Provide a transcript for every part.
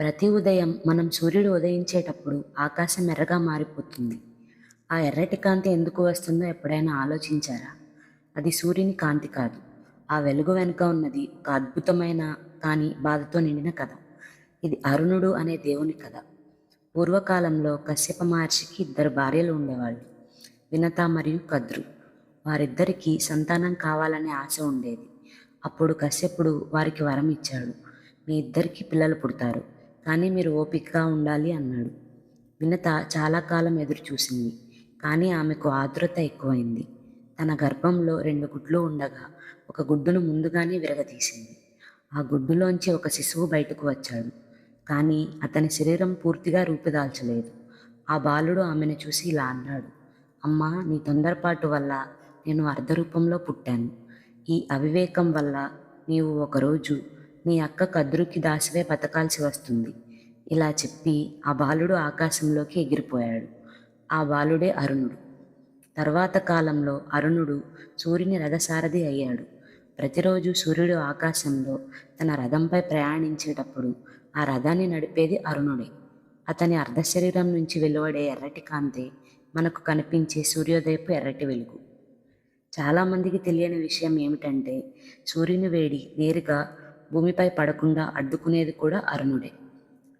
ప్రతి ఉదయం మనం సూర్యుడు ఉదయించేటప్పుడు ఆకాశం ఎర్రగా మారిపోతుంది. ఆ ఎర్రటి కాంతి ఎందుకు వస్తుందో ఎప్పుడైనా ఆలోచించారా? అది సూర్యుని కాంతి కాదు. ఆ వెలుగు వెనుక ఉన్నది ఒక అద్భుతమైన కానీ బాధతో నిండిన కథ. ఇది అరుణుడు అనే దేవుని కథ. పూర్వకాలంలో కశ్యప మహర్షికి ఇద్దరు భార్యలు ఉండేవాళ్ళు. వినత మరియు కద్రు. వారిద్దరికీ సంతానం కావాలనే ఆశ ఉండేది. అప్పుడు కశ్యపుడు వారికి వరం ఇచ్చాడు. మీ ఇద్దరికి పిల్లలు పుడతారు. కానీ మీరు ఓపికగా ఉండాలి అన్నాడు. వినత చాలా కాలం ఎదురు చూసింది. కానీ ఆమెకు ఆతురత ఎక్కువైంది. తన గర్భంలో రెండు గుడ్లు ఉండగా ఒక గుడ్డును ముందుగానే విరగదీసింది. ఆ గుడ్డులోంచి ఒక శిశువు బయటకు వచ్చాడు. కానీ అతని శరీరం పూర్తిగా రూపుదాల్చలేదు. ఆ బాలుడు ఆమెను చూసి ఇలా అన్నాడు. అమ్మా నీ తొందరపాటు వల్ల నేను అర్ధరూపంలో పుట్టాను. ఈ అవివేకం వల్ల నీవు ఒకరోజు నీ అక్క కద్రుకి దాసివే బతకాల్సి వస్తుంది. ఇలా చెప్పి ఆ బాలుడు ఆకాశంలోకి ఎగిరిపోయాడు. ఆ బాలుడే అరుణుడు. తర్వాత కాలంలో అరుణుడు సూర్యుని రథసారథి అయ్యాడు. ప్రతిరోజు సూర్యుడు ఆకాశంలో తన రథంపై ప్రయాణించేటప్పుడు ఆ రథాన్ని నడిపేది అరుణుడే. అతని అర్ధశరీరం నుంచి వెలువడే ఎర్రటి కాంతే మనకు కనిపించే సూర్యోదయపు ఎర్రటి వెలుగు. చాలామందికి తెలియని విషయం ఏమిటంటే సూర్యుని వేడి నేరుగా భూమిపై పడకుండా అడ్డుకునేది కూడా అరుణుడే.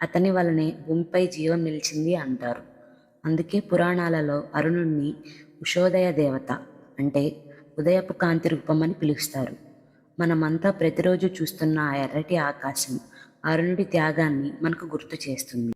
అతని వలనే భూమిపై జీవం నిలిచింది అంటారు. అందుకే పురాణాలలో అరుణుడిని ఉషోదయ దేవత అంటే ఉదయపు కాంతి రూపం అని పిలుస్తారు. మనమంతా ప్రతిరోజు చూస్తున్న ఆ ఎర్రటి ఆకాశం అరుణుడి త్యాగాన్ని మనకు గుర్తు చేస్తుంది.